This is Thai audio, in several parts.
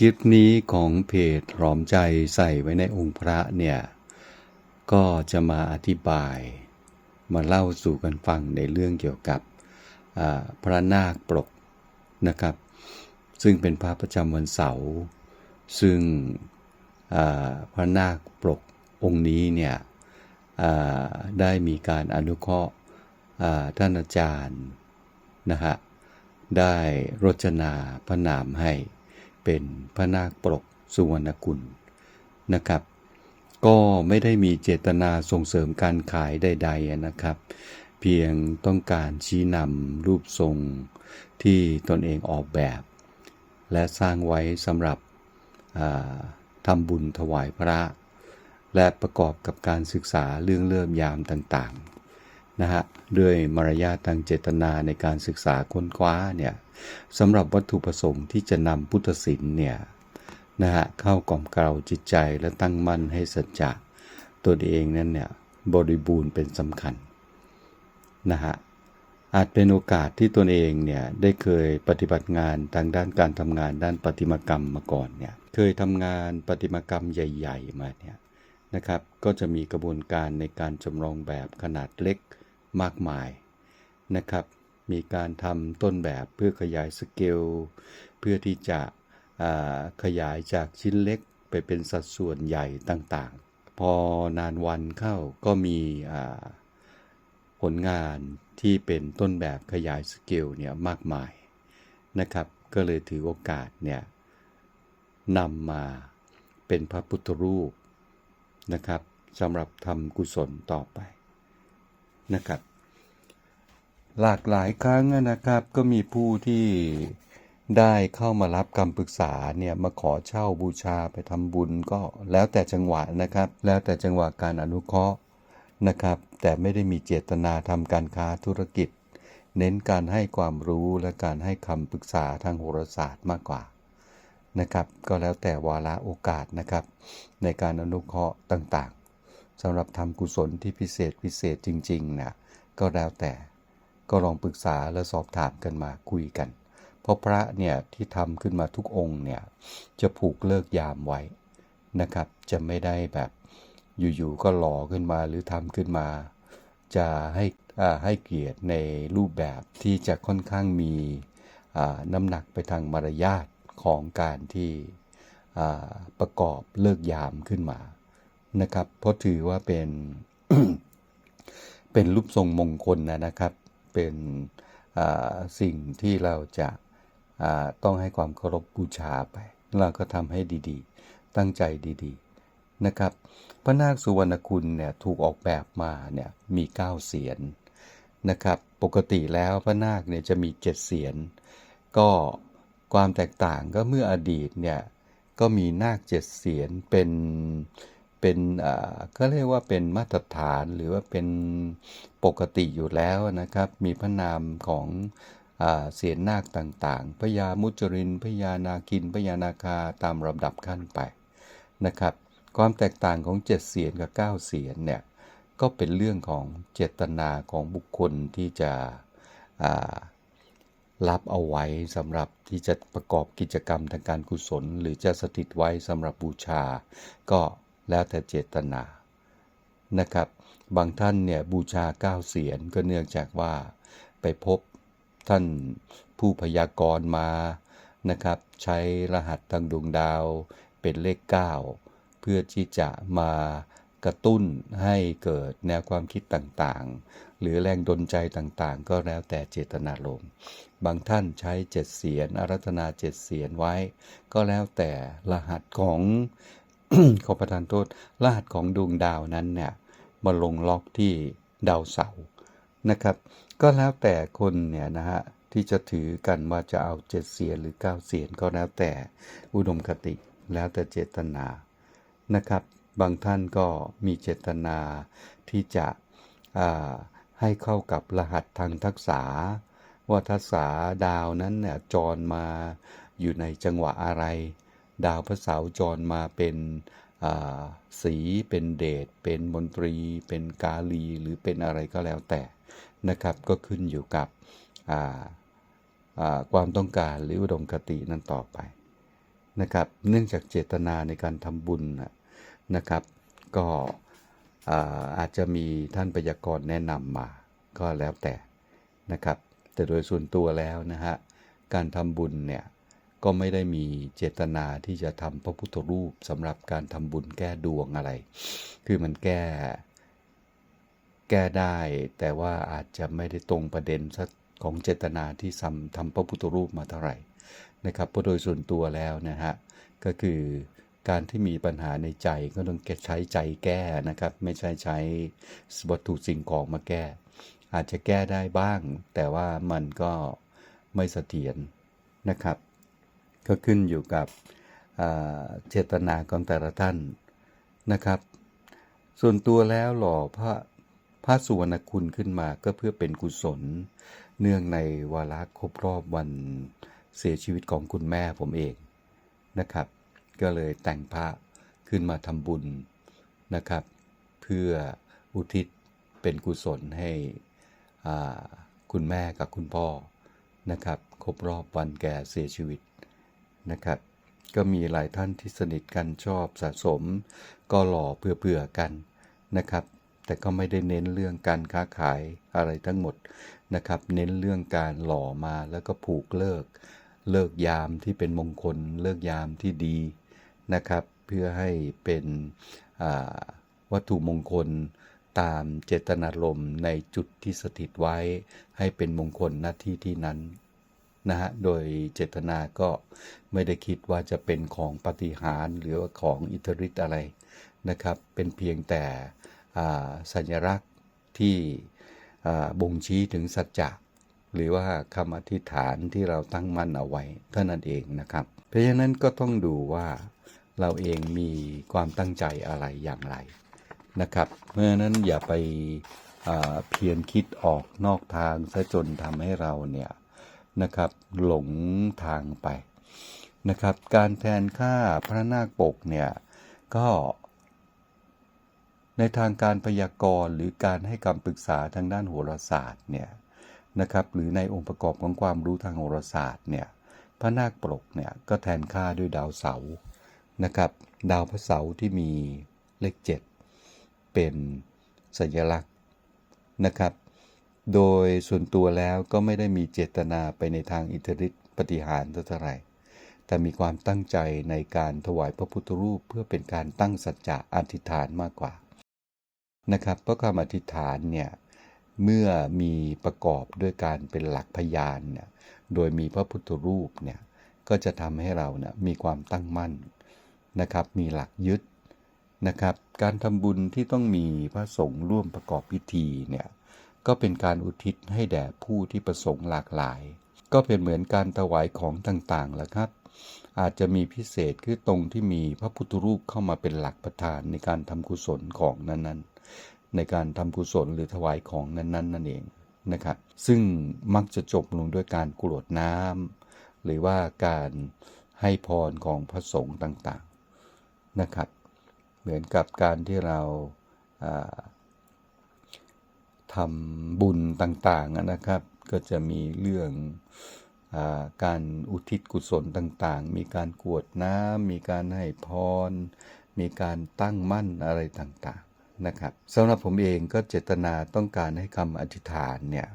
คลิปนี้ของเพจหลอมใจใส่ไว้ในองค์พระเนี่ย ก็จะมาอธิบาย มาเล่าสู่กันฟังในเรื่องเกี่ยวกับพระนาคปรกนะครับ ซึ่งเป็นพระประจำวันเสาร์ซึ่งพระนาคปรกองค์นี้เนี่ยได้มีการอนุเคราะห์ท่านอาจารย์นะฮะได้รจนาพระนามให้ เป็นพระนาคปรกสุวรรณกุลนะครับ ก็ไม่ได้มีเจตนาส่งเสริมการขายใด ๆนะครับ เพียงต้องการชี้นำรูปทรงที่ตนเองออกแบบ และสร้างไว้สำหรับอ่าทำบุญถวายพระ และประกอบกับการศึกษาเรื่องเลื่อมยามต่างๆ นะฮะด้วยมารยาททางเจตนาในการศึกษาค้นคว้าเนี่ยสำหรับวัตถุประสงค์ที่จะนำพุทธศิลป์เนี่ยนะฮะเข้ากล่อมเกลาจิตใจและตั้งมั่นให้สัจจะตัวเองนั้นเนี่ยบริบูรณ์เป็นสำคัญนะฮะอาจเป็นโอกาสที่ตนเองเนี่ยได้เคยปฏิบัติงานทางด้านการทำงานด้านประติมากรรมมาก่อนเนี่ยเคยทำงานประติมากรรมใหญ่ ๆ มาเนี่ยนะครับก็จะมีกระบวนการในการจำลองแบบขนาดเล็ก มากมายนะครับ มีการทำต้นแบบเพื่อขยายสเกล เพื่อที่จะขยายจากชิ้นเล็กไปเป็นสัดส่วนใหญ่ต่างๆ พอนานวันเข้าก็มีผลงานที่เป็นต้นแบบขยายสเกลเนี่ยมากมายนะครับ ก็เลยถือโอกาสเนี่ยนำมาเป็นพระพุทธรูปนะครับสำหรับทำกุศลต่อไป นะครับ หลากหลายครั้งนะครับ ก็มีผู้ที่ได้เข้ามารับคำปรึกษาเนี่ยมาขอเช่าบูชาไปทำบุญก็แล้วแต่จังหวะนะครับ แล้วแต่จังหวะการอนุเคราะห์นะครับ แต่ไม่ได้มีเจตนาทำการค้าธุรกิจ เน้นการให้ความรู้และการให้คำปรึกษาทางโหราศาสตร์มากกว่านะครับ ก็แล้วแต่วาระโอกาสนะครับ ในการอนุเคราะห์ต่างๆ สำหรับทำกุศลที่พิเศษพิเศษจริงๆนะก็แล้วแต่ก็ลองปรึกษาและสอบถามกันมาคุยกัน เพราะพระเนี่ยที่ทำขึ้นมาทุกองค์เนี่ยจะผูกเลิกยามไว้นะครับ จะไม่ได้แบบอยู่ๆก็หล่อขึ้นมาหรือทำขึ้นมา จะให้อ่าให้เกียรติในรูปแบบที่จะค่อนข้างมีอ่าน้ำหนักไปทางมารยาทของการที่อ่าประกอบเลิกยามขึ้นมา นะครับเพราะถือว่าเป็น เป็นรูปทรงมงคลนะนะครับ เป็นอ่าสิ่งที่เราจะอ่าต้องให้ความเคารพบูชาไป เราก็ทำให้ดีๆ ตั้งใจดีๆนะครับ พระนาคสุวรรณคุณเนี่ยถูกออกแบบมาเนี่ยมี 9 เสียนนะครับปกติแล้วพระนาคเนี่ยจะมี 7 เสียน ก็ความแตกต่างก็เมื่ออดีตเนี่ยก็มีนาคเจ็ดเสียนเป็น เป็นอ่าก็เรียกว่าเป็นมาตรฐานหรือว่าเป็นปกติอยู่แล้วนะครับ มีพระนามของอเสียนนาคต่างๆพญามุจรินพญานาคินพญานาคาตามลำดับขั้นไปนะครับ ความแตกต่างของเจ็ดเสียนกับเก้าเสียนเนี่ยก็เป็นเรื่องของเจตนาของบุคคลที่จะรับเอาไว้สำหรับที่จะประกอบกิจกรรมทางการกุศล หรือจะสถิตไว้สำหรับบูชา ก็ แล้วแต่เจตนานะครับ บางท่านเนี่ยบูชาเก้าเสียนก็เนื่องจากว่าไปพบท่านผู้พยากรณ์มานะครับ ใช้รหัสทางดวงดาวเป็นเลข 9 เพื่อที่จะมากระตุ้นให้เกิดแนวความคิดต่างๆ หรือแรงดลใจต่างๆ ก็แล้วแต่เจตนารมบางท่านใช้เจ็ดเสียนอารัธนาเจ็ดเสียนไว้ ก็แล้วแต่รหัสของ ขอประทานโทษรหัสของดวงดาวนั้นเนี่ยมาลงล็อกที่ดาวเสาร์นะครับ ก็แล้วแต่คนเนี่ยนะฮะที่จะถือกันว่าจะเอาเจ็ดเสียนหรือเก้าเสียนก็แล้วแต่อุดมคติแล้วแต่เจตนานะครับ บางท่านก็มีเจตนาที่จะให้เข้ากับรหัสทางทักษะว่าทักษะดาวนั้นเนี่ยจรมาอยู่ในจังหวะอะไร ดาวพระเสาจรมาเป็นสีเป็นเดชเป็นมนตรี เป็นกาลีหรือเป็นอะไรก็แล้วแต่นะครับ ก็ขึ้นอยู่กับความต้องการหรืออุดมคตินั้นต่อไปนะครับ เนื่องจากเจตนาในการทำบุญนะครับ ก็อ่าอาจจะมีท่านพยากรณ์แนะนำมาก็แล้วแต่นะครับ แต่โดยส่วนตัวแล้วนะฮะการทำบุญเนี่ย ก็ไม่ได้มีเจตนาที่จะทำพระพุทธรูปสำหรับการทำบุญแก้ดวงอะไร คือมันแก้ แก้ได้ แต่ว่าอาจจะไม่ได้ตรงประเด็นสักของเจตนาที่ทำทำพระพุทธรูปมาเท่าไหร่นะครับเพราะโดยส่วนตัวแล้วนะฮะก็คือการที่มีปัญหาในใจก็ต้องใช้ใจแก้นะครับ ไม่ใช่ใช้วัตถุสิ่งของมาแก้ อาจจะแก้ได้บ้าง แต่ว่ามันก็ไม่เสถียรนะครับ ก็ขึ้นอยู่กับเจตนาของแต่ละท่านนะครับ ส่วนตัวแล้วหล่อพระพระสุวรรณคุณขึ้นมาก็เพื่อเป็นกุศล เนื่องในวาระครบรอบวันเสียชีวิตของคุณแม่ผมเองนะครับ ก็เลยแต่งพระขึ้นมาทำบุญนะครับ เพื่ออุทิศเป็นกุศลให้คุณแม่กับคุณพ่อนะครับ ครบรอบวันแก่เสียชีวิต นะครับ ก็มีหลายท่านที่สนิทกันชอบสะสม ก็หล่อเผื่อๆกันนะครับ แต่ก็ไม่ได้เน้นเรื่องการค้าขายอะไรทั้งหมดนะครับ เน้นเรื่องการหล่อมาแล้วก็ผูกเลิก เลิกยามที่เป็นมงคล เลิกยามที่ดีนะครับ เพื่อให้เป็นวัตถุมงคลตามเจตนารมณ์ในจุดที่สถิตไว้ ให้เป็นมงคลหน้าที่ที่นั้น นะฮะโดยเจตนาก็ไม่ได้คิดว่าจะเป็นของปฏิหารหรือว่าของอิทธิฤทธิ์อะไรนะครับ เป็นเพียงแต่สัญลักษณ์ที่บ่งชี้ถึงสัจจะหรือว่าคำอธิษฐานที่เราตั้งมั่นเอาไว้เท่านั้นเองนะครับ เพราะฉะนั้นก็ต้องดูว่าเราเองมีความตั้งใจอะไรอย่างไรนะครับเพราะฉะนั้นอย่าไปเพียรคิดออกนอกทางซะจนทำให้เราเนี่ย นะครับ หลงทางไปนะครับ การแทนค่าพระนาคปกเนี่ยก็ในทางการพยากรณ์หรือการให้คำปรึกษาทางด้านโหราศาสตร์เนี่ยนะครับหรือในองค์ประกอบของความรู้ทางโหราศาสตร์เนี่ยพระนาคปกเนี่ยก็แทนค่าด้วยดาวเสาร์นะครับ ดาวพระเสาร์ที่มีเลขเจ็ดเป็นสัญลักษณ์นะครับ โดยส่วนตัวแล้วก็ไม่ได้มีเจตนาไปในทางอิทธิฤทธิปฏิหารเท่าไหร่ แต่มีความตั้งใจในการถวายพระพุทธรูปเพื่อเป็นการตั้งสัจจะอธิษฐานมากกว่า นะครับเพราะคำอธิษฐานเนี่ยเมื่อมีประกอบด้วยการเป็นหลักพยานเนี่ยโดยมีพระพุทธรูปเนี่ยก็จะทำให้เราเนี่ยมีความตั้งมั่นนะครับ มีหลักยึดนะครับ การทำบุญที่ต้องมีพระสงฆ์ร่วมประกอบพิธีเนี่ย ก็เป็นการอุทิศให้แด่ผู้ที่ประสงค์หลากหลาย ก็เป็นเหมือนการถวายของต่างๆละครับ อาจจะมีพิเศษคือตรงที่มีพระพุทธรูปเข้ามาเป็นหลักประธานในการทำกุศลของนั้นๆ ในการทำกุศลหรือถวายของนั้นๆ นั่นเองนะครับซึ่งมักจะจบลงด้วยการกรวดน้ำหรือว่าการให้พรของพระสงฆ์ต่างๆนะครับ เหมือนกับการที่เราา ทำบุญต่างๆนะครับ ก็จะมีเรื่องอการอุทิศกุศลต่างๆ มีการกวดน้ำมีการให้พร มีการตั้งมั่นอะไรต่างๆนะครับสำหรับผมเองก็เจตนาต้องการให้คำอธิษฐานเนี่ย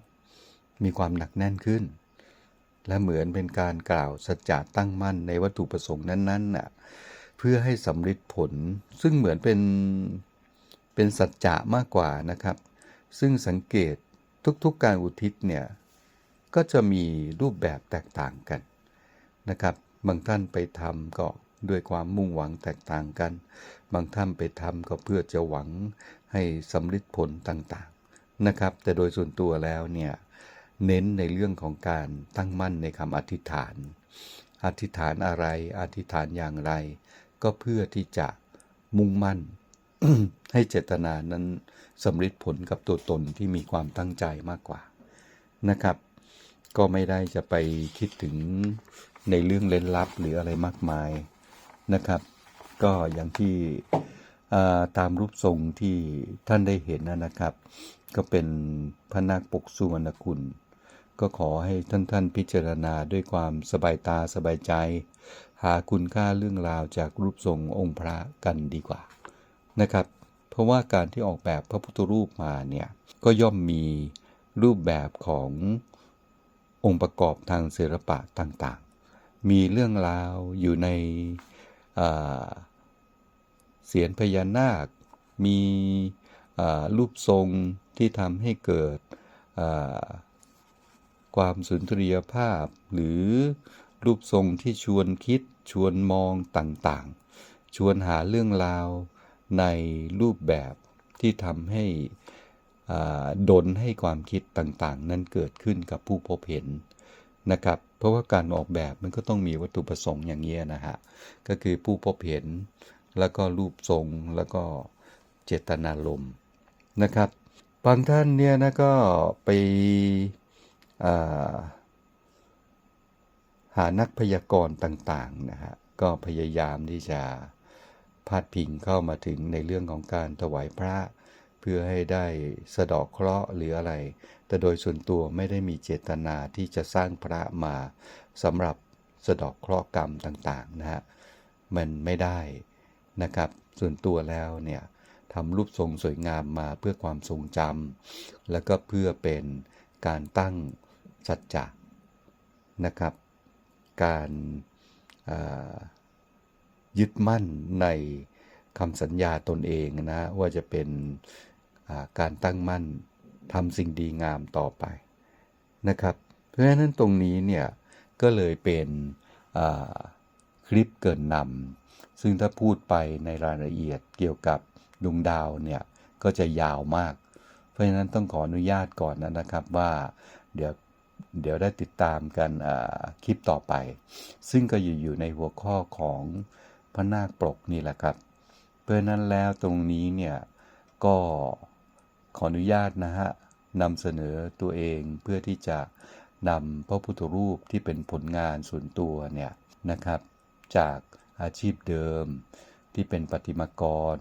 มีความหนักแน่นขึ้น และเหมือนเป็นการกล่าวสัจจะตั้งมั่นในวัตถุประสงค์นั้นๆน่ะเพื่อให้สำฤทธิ์ผลซึ่งเหมือนเป็นเป็นสัจจะมากกว่านะครับ ซึ่งสังเกตทุกๆการอุทิศเนี่ย ก็จะมีรูปแบบแตกต่างกันนะครับ บางท่านไปทำก็ด้วยความมุ่งหวังแตกต่างกัน บางท่านไปทำก็เพื่อจะหวังให้สำฤทธิ์ผลต่างๆนะครับ แต่โดยส่วนตัวแล้วเนี่ยเน้นในเรื่องของการตั้งมั่นในคำอธิษฐาน อธิษฐานอะไร อธิษฐานอย่างไร ก็เพื่อที่จะมุ่งมั่น ให้เจตนานั้นสำฤทธิ์ผลกับตัวตนที่มีความตั้งใจมากกว่านะครับ ก็ไม่ได้จะไปคิดถึงในเรื่องเล่นลับหรืออะไรมากมายนะครับ ก็อย่างที่ตามรูปทรงที่ท่านได้เห็นนะนะครับ ก็เป็นพระนาคปกสุวรรณคุณ ก็ขอให้ท่านท่านพิจารณาด้วยความสบายตาสบายใจ หาคุณค่าเรื่องราวจากรูปทรงองค์พระกันดีกว่า นะครับ เพราะว่าการที่ออกแบบพระพุทธรูปมาเนี่ยก็ย่อมมีรูปแบบขององค์ประกอบทางศิลปะต่างๆ มีเรื่องราวอยู่ในเสียนพญานาค มีรูปทรงที่ทำให้เกิดความสุนทรียภาพ หรือรูปทรงที่ชวนคิดชวนมองต่างๆ ชวนหาเรื่องราว ในรูปแบบที่ทำให้ดลให้ความคิดต่างๆ นั้นเกิดขึ้นกับผู้พบเห็นนะครับ เพราะว่าการออกแบบมันก็ต้องมีวัตถุประสงค์อย่างนี้ยนะฮะ ก็คือผู้พบเห็น แล้วก็รูปทรงแล้วก็เจตนารมนะครับ บางท่านเนี่ยนะก็ไปาหานักพยากรณ์ต่างๆนะฮะ ก็พยายามที่จะ พาดพิงเข้ามาถึงในเรื่องของการถวายพระ เพื่อให้ได้สะดอกเคราะห์หรืออะไร แต่โดยส่วนตัวไม่ได้มีเจตนาที่จะสร้างพระมาสำหรับสะดอกเคราะห์กรรมต่างๆนะฮะมันไม่ได้นะครับ ส่วนตัวแล้วเนี่ยทำรูปทรงสวยงามมาเพื่อความทรงจำแล้วก็เพื่อเป็นการตั้งสัจจะนะครับ การ ยึดมั่นในคำสัญญาตนเองนะ ว่าจะเป็นาการตั้งมั่นทำสิ่งดีงามต่อไปนะครับ เพราะฉะนั้นตรงนี้เนี่ยก็เลยเป็นคลิปเกินนำซึ่งถ้าพูดไปในรายละเอียดเกี่ยวกับดวงดาวเนี่ยก็จะยาวมาก เพราะฉะนั้นต้องขออนุญาตก่อนนะครับว่าเดี๋ยวเดี๋ยวได้ติดตามกันคลิปต่อไป ซึ่งก็อยู่อยู่ในหัวข้อของ พระนาคปลกนี่แหละครับ เพราะนั้นแล้วตรงนี้เนี่ยก็ขออนุญาตนะฮะนำเสนอตัวเองเพื่อที่จะนำพระพุทธรูปที่เป็นผลงานส่วนตัวเนี่ยนะครับ จากอาชีพเดิมที่เป็นประติมากร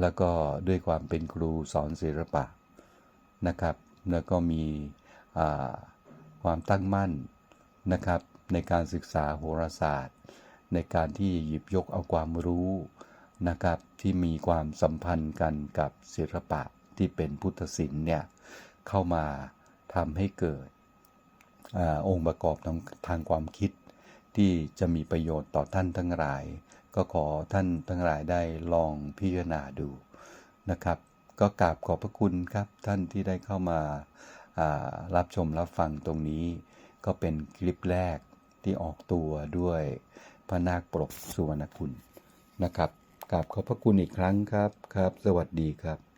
แล้วก็ด้วยความเป็นครูสอนศิลปะนะครับ แล้วก็มีความตั้งมั่นนะครับในการศึกษาโหราศาสตร์ ในการที่หยิบยกเอาความรู้นะครับที่มีความสัมพันธ์กันกับศิลปะที่เป็นพุทธศิลป์เนี่ยเข้ามาทำให้เกิดอองค์ประกอบทางทางความคิด ที่จะมีประโยชน์ต่อท่านทั้งหลาย ก็ขอท่านทั้งหลายได้ลองพิจารณาดูนะครับ ก็กราบขอบพระคุณครับท่านที่ได้เข้ามาารับชมรับฟังตรงนี้ ก็เป็นคลิปแรกที่ออกตัวด้วย พระนาคปรกสุวรรณคุณนะครับกราบขอบพระคุณอีกครั้งครับครับ สวัสดีครับ